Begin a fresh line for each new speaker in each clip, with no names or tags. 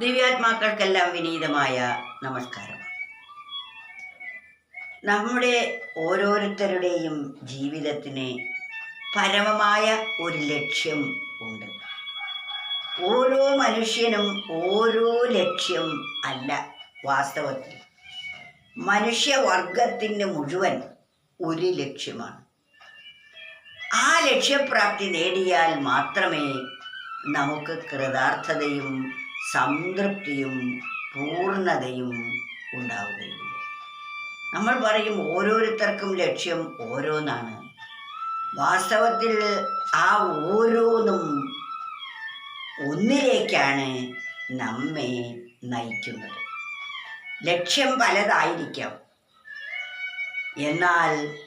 ദിവ്യാത്മാക്കൾക്കെല്ലാം വിനീതമായ നമസ്കാരം നമ്മുടെ ഓരോരുത്തരുടെയും ജീവിതത്തിന് പരമമായ ഒരു ലക്ഷ്യം ഉണ്ട്. ഓരോ മനുഷ്യനും ഓരോ ലക്ഷ്യം അല്ല വാസ്തവത്തിൽ. മനുഷ്യവർഗത്തിന് മുഴുവൻ ഒരു ലക്ഷ്യമാണ്. ആ ലക്ഷ്യപ്രാപ്തി നേടിയാൽ മാത്രമേ നമുക്ക് കൃതാർത്ഥതയും സംതൃപ്തിയും പൂർണതയും ഉണ്ടാവുകയുള്ളൂ. നമ്മൾ പറയും ഓരോരുത്തർക്കും ലക്ഷ്യം ഓരോന്നാണ്. വാസ്തവത്തിൽ ആ ഓരോന്നും ഒന്നിലേക്കാണ് നമ്മെ നയിക്കുന്നത്. ലക്ഷ്യം പലതായിരിക്കാം. എന്നാൽ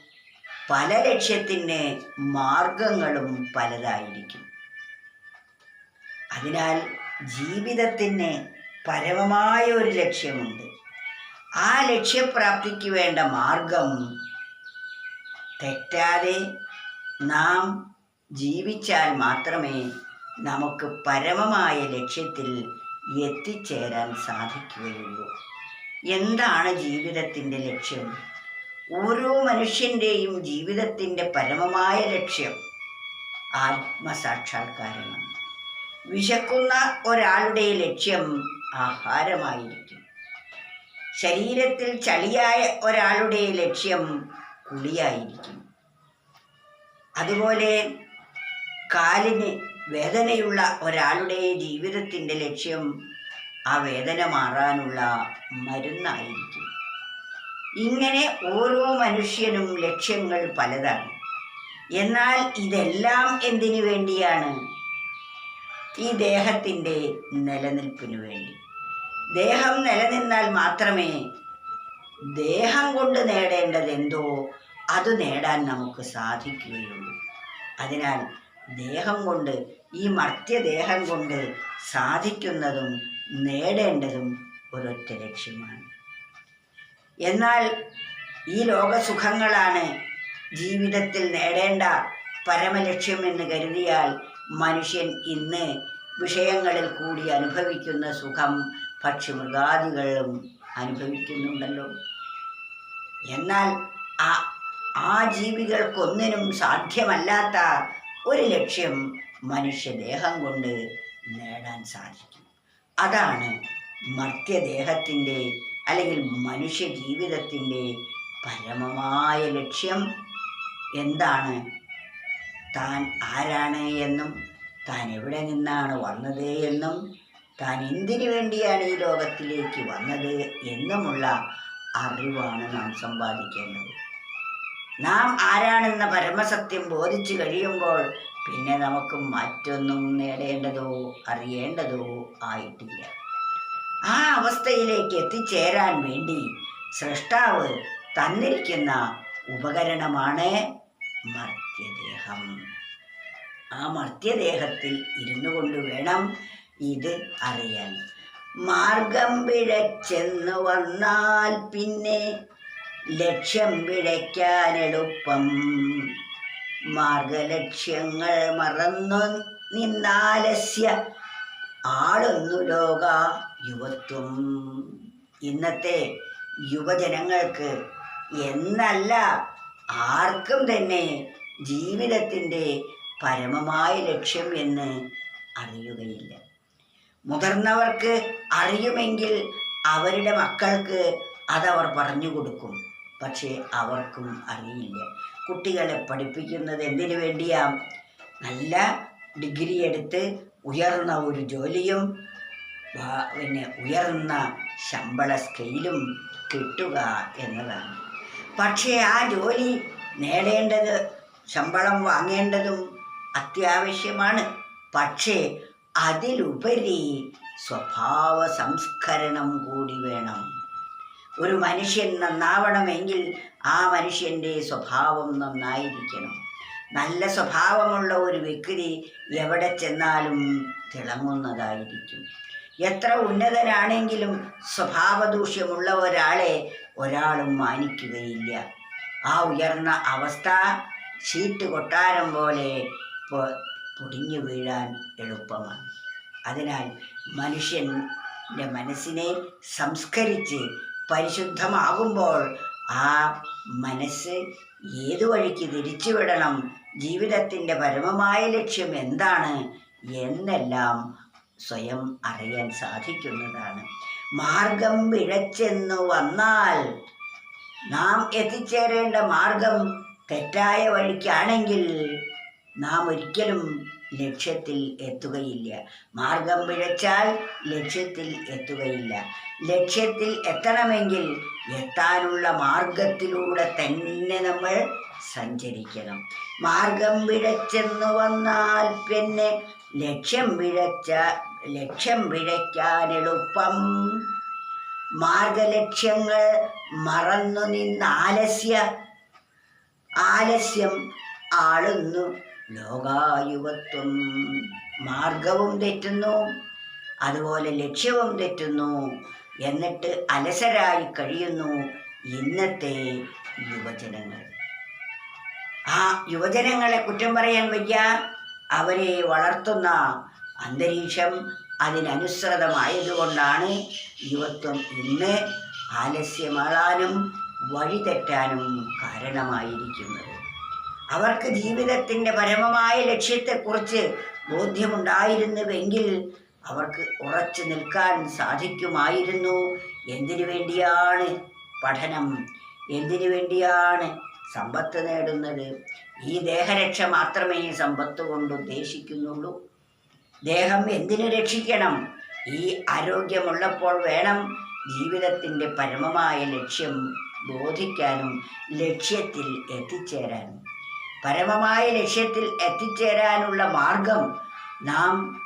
പല ലക്ഷ്യത്തിന് മാർഗങ്ങളും പലതായിരിക്കും. അതിനാൽ ജീവിതത്തിന് പരമമായ ഒരു ലക്ഷ്യമുണ്ട്. ആ ലക്ഷ്യപ്രാപ്തിക്ക് വേണ്ട മാർഗം തെറ്റാതെ നാം ജീവിച്ചാൽ മാത്രമേ നമുക്ക് പരമമായ ലക്ഷ്യത്തിൽ എത്തിച്ചേരാൻ സാധിക്കുകയുള്ളൂ. എന്താണ് ജീവിതത്തിന്റെ ലക്ഷ്യം? ഓരോ മനുഷ്യന്റെയും ജീവിതത്തിന്റെ പരമമായ ലക്ഷ്യം ആത്മസാക്ഷാത്കാരമാണ്. വിശക്കുന്ന ഒരാളുടെ ലക്ഷ്യം ആഹാരമായിരിക്കും. ശരീരത്തിൽ ചളിയായ ഒരാളുടെ ലക്ഷ്യം കുളിയായിരിക്കും. അതുപോലെ കാലിന് വേദനയുള്ള ഒരാളുടെ ജീവിതത്തിന്റെ ലക്ഷ്യം ആ വേദന മാറാനുള്ള മരുന്നായിരിക്കും. ഇങ്ങനെ ഓരോ മനുഷ്യനും ലക്ഷ്യങ്ങൾ പലതാണ്. എന്നാൽ ഇതെല്ലാം എന്തിനു വേണ്ടിയാണ്? ഈ ദേഹത്തിന്റെ നിലനിൽപ്പിനു വേണ്ടി. ദേഹം നിലനിന്നാൽ മാത്രമേ ദേഹം കൊണ്ട് നേടേണ്ടത് എന്തോ അത് നേടാൻ നമുക്ക് സാധിക്കുകയുള്ളൂ. അതിനാൽ ദേഹം കൊണ്ട് ഈ മർത്യദേഹം കൊണ്ട് സാധിക്കുന്നതും നേടേണ്ടതും ഒരൊറ്റ ലക്ഷ്യമാണ്. എന്നാൽ ഈ ലോകസുഖങ്ങളാണ് ജീവിതത്തിൽ നേടേണ്ട പരമലക്ഷ്യം എന്ന് കരുതിയാൽ മനുഷ്യൻ ഇന്ന് വിഷയങ്ങളിൽ കൂടി അനുഭവിക്കുന്ന സുഖം പക്ഷിമൃഗാദികളും അനുഭവിക്കുന്നുണ്ടല്ലോ. എന്നാൽ ആ ആ ജീവികൾക്കൊന്നിനും സാധ്യമല്ലാത്ത ഒരു ലക്ഷ്യം മനുഷ്യദേഹം കൊണ്ട് നേടാൻ സാധിക്കും. അതാണ് മർത്യദേഹത്തിന്റെ അല്ലെങ്കിൽ മനുഷ്യ ജീവിതത്തിന്റെ പരമമായ ലക്ഷ്യം. എന്താണ് താൻ ആരാണ് എന്നും താൻ എവിടെ നിന്നാണ് വന്നത് എന്നും താൻ എന്തിനു വേണ്ടിയാണ് ഈ ലോകത്തിലേക്ക് വന്നത് എന്നുമുള്ള അറിവാണ് നാം സമ്പാദിക്കേണ്ടത്. നാം ആരാണെന്ന പരമസത്യം ബോധിച്ചു കഴിയുമ്പോൾ പിന്നെ നമുക്ക് മറ്റൊന്നും നേടേണ്ടതോ അറിയേണ്ടതോ ആയിട്ടില്ല. ആ അവസ്ഥയിലേക്ക് എത്തിച്ചേരാൻ വേണ്ടി സൃഷ്ടാവ് തന്നിരിക്കുന്ന ഉപകരണമാണ് മർത്യദേഹം. ആ മർത്യദേഹത്തിൽ ഇരുന്നു കൊണ്ട് വേണം ഇത് അറിയാൻ. മാർഗം പിഴച്ചെന്ന് വന്നാൽ പിന്നെ ലക്ഷ്യം പിഴയ്ക്കാൻ എളുപ്പം. മാർഗലക്ഷ്യങ്ങൾ മറന്നു നിന്നാലസ്യ. ആളൊന്നു ലോക യുവത്വം. ഇന്നത്തെ യുവജനങ്ങൾക്ക് എന്നല്ല ആർക്കും തന്നെ ജീവിതത്തിന്റെ പരമമായ ലക്ഷ്യം എന്ന് അറിയുകയില്ല. മുതിർന്നവർക്ക് അറിയുമെങ്കിൽ അവരുടെ മക്കൾക്ക് അതവർ പറഞ്ഞു കൊടുക്കും. പക്ഷേ അവർക്കും അറിയില്ല. കുട്ടികളെ പഠിപ്പിക്കുന്നത് എന്തിനു വേണ്ടിയാ? നല്ല ഡിഗ്രി എടുത്ത് ഉയർന്ന ഒരു ജോലിയും പിന്നെ ഉയർന്ന ശമ്പള സ്കെയിലും കിട്ടുക എന്നതാണ്. പക്ഷേ ആ ജോലി നേടേണ്ടത് ശമ്പളം വാങ്ങേണ്ടതും അത്യാവശ്യമാണ്. പക്ഷേ അതിലുപരി സ്വഭാവ സംസ്കരണം കൂടി വേണം. ഒരു മനുഷ്യൻ നന്നാവണമെങ്കിൽ ആ മനുഷ്യന്റെ സ്വഭാവം നന്നായിരിക്കണം. നല്ല സ്വഭാവമുള്ള ഒരു വ്യക്തി എവിടെ ചെന്നാലും തിളങ്ങുന്നതായിരിക്കും. എത്ര ഉന്നതനാണെങ്കിലും സ്വഭാവദൂഷ്യമുള്ള ഒരാളെ ഒരാളും മാനിക്കുകയില്ല. ആ ഉയർന്ന അവസ്ഥ ഷീറ്റ് കൊട്ടാരം പോലെ പൊടിഞ്ഞു വീഴാൻ എളുപ്പമാണ്. അതിനാൽ മനുഷ്യന്റെ മനസ്സിനെ സംസ്കരിച്ച് പരിശുദ്ധമാകുമ്പോൾ ആ മനസ്സ് ഏതു വഴിക്ക് തിരിച്ചുവിടണം ജീവിതത്തിന്റെ പരമമായ ലക്ഷ്യം എന്താണ് എന്നെല്ലാം സ്വയം അറിയാൻ സാധിക്കുന്നതാണ്. മാർഗം പിഴച്ചെന്നു വന്നാൽ നാം എത്തിച്ചേരേണ്ട മാർഗം തെറ്റായ വഴിക്കാണെങ്കിൽ നാം ഒരിക്കലും ലക്ഷ്യത്തിൽ എത്തുകയില്ല. മാർഗം പിഴച്ചാൽ ലക്ഷ്യത്തിൽ എത്തുകയില്ല. ലക്ഷ്യത്തിൽ എത്തണമെങ്കിൽ എത്താനുള്ള മാർഗത്തിലൂടെ തന്നെ നമ്മൾ സഞ്ചരിക്കണം. മാർഗം പിഴച്ചെന്ന് വന്നാൽ പിന്നെ ലക്ഷ്യം പിഴച്ച ലക്ഷ്യം പിഴയ്ക്കാൻ എളുപ്പം. മാർഗലക്ഷ്യങ്ങൾ മറന്നു നിന്ന് ആലസ്യ. ആലസ്യം ആളുന്നു ലോകായുവത്വം മാർഗവും തെറ്റുന്നു അതുപോലെ ലക്ഷ്യവും തെറ്റുന്നു. എന്നിട്ട് അലസരായി കഴിയുന്നു ഇന്നത്തെ യുവജനങ്ങൾ. ആ യുവജനങ്ങളെ കുറ്റം പറയാൻ വയ്യ. അവരെ വളർത്തുന്ന അന്തരീക്ഷം അതിനനുസൃതമായതുകൊണ്ടാണ് യുവത്വം ഇന്ന് ആലസ്യമാളാനും വഴിതെറ്റാനും കാരണമായിരിക്കുന്നത്. അവർക്ക് ജീവിതത്തിന്റെ പരമമായ ലക്ഷ്യത്തെക്കുറിച്ച് ബോധ്യമുണ്ടായിരുന്നുവെങ്കിൽ അവർക്ക് ഉറച്ചു നിൽക്കാൻ സാധിക്കുമായിരുന്നു. എന്തിനു വേണ്ടിയാണ് പഠനം? എന്തിനു വേണ്ടിയാണ് സമ്പത്ത് നേടുന്നത്? ഈ ദേഹരക്ഷ മാത്രമേ സമ്പത്ത് കൊണ്ട് ഉദ്ദേശിക്കുന്നുള്ളൂ. ദേഹം എന്തിനു രക്ഷിക്കണം? ഈ ആരോഗ്യമുള്ളപ്പോൾ വേണം ജീവിതത്തിന്റെ പരമമായ ലക്ഷ്യം ബോധിക്കാനും ലക്ഷ്യത്തിൽ എത്തിച്ചേരാനും. പരമമായ ലക്ഷ്യത്തിൽ എത്തിച്ചേരാനുള്ള മാർഗം നാം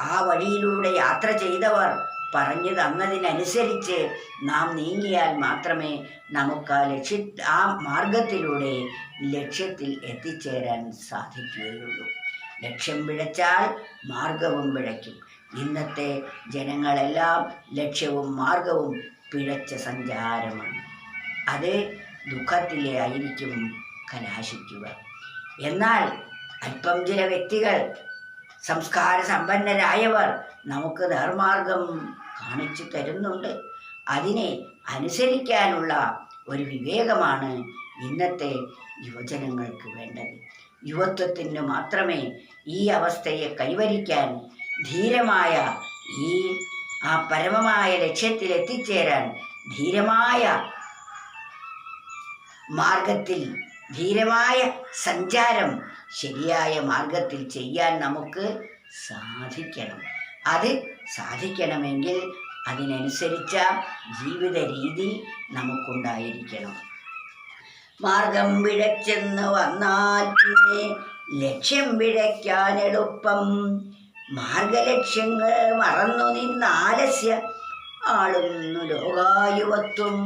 ആ വഴിയിലൂടെ യാത്ര ചെയ്തവർ പറഞ്ഞു തന്നതിനനുസരിച്ച് നാം നീങ്ങിയാൽ മാത്രമേ നമുക്ക് ആ ലക്ഷ്യ ആ മാർഗത്തിലൂടെ ലക്ഷ്യത്തിൽ എത്തിച്ചേരാൻ സാധിക്കുകയുള്ളൂ. ലക്ഷ്യം പിഴച്ചാൽ മാർഗവും പിഴയ്ക്കും. ഇന്നത്തെ ജനങ്ങളെല്ലാം ലക്ഷ്യവും മാർഗവും പിഴച്ച സഞ്ചാരമാണ്. അത് ദുഃഖത്തിലെ ആയിരിക്കും കലാശിക്കുക. എന്നാൽ അല്പം ചില വ്യക്തികൾ സംസ്കാര സമ്പന്നരായവർ നമുക്ക് നേർമാർഗം കാണിച്ചു തരുന്നുണ്ട്. അതിനെ അനുസരിക്കാനുള്ള ഒരു വിവേകമാണ് ഇന്നത്തെ യുവജനങ്ങൾക്ക് വേണ്ടത്. യുവത്വത്തിന് മാത്രമേ ഈ അവസ്ഥയെ കൈവരിക്കാൻ ധീരമായ ഈ ആ പരമമായ ലക്ഷ്യത്തിൽ എത്തിച്ചേരാൻ ധീരമായ മാർഗത്തിൽ ധീരമായ സഞ്ചാരം ശരിയായ മാർഗത്തിൽ ചെയ്യാൻ നമുക്ക് സാധിക്കണം. അത് സാധിക്കണമെങ്കിൽ അതിനനുസരിച്ച ജീവിത രീതി നമുക്കുണ്ടായിരിക്കണം. മാർഗം പിഴച്ചെന്ന് വന്നാൽ പിന്നെ ലക്ഷ്യം പിഴയ്ക്കാൻ എളുപ്പം മാർഗലക്ഷ്യങ്ങൾ മറന്നു നിന്ന് ആലസ്യ ആളുന്നു ലോകായുവത്വം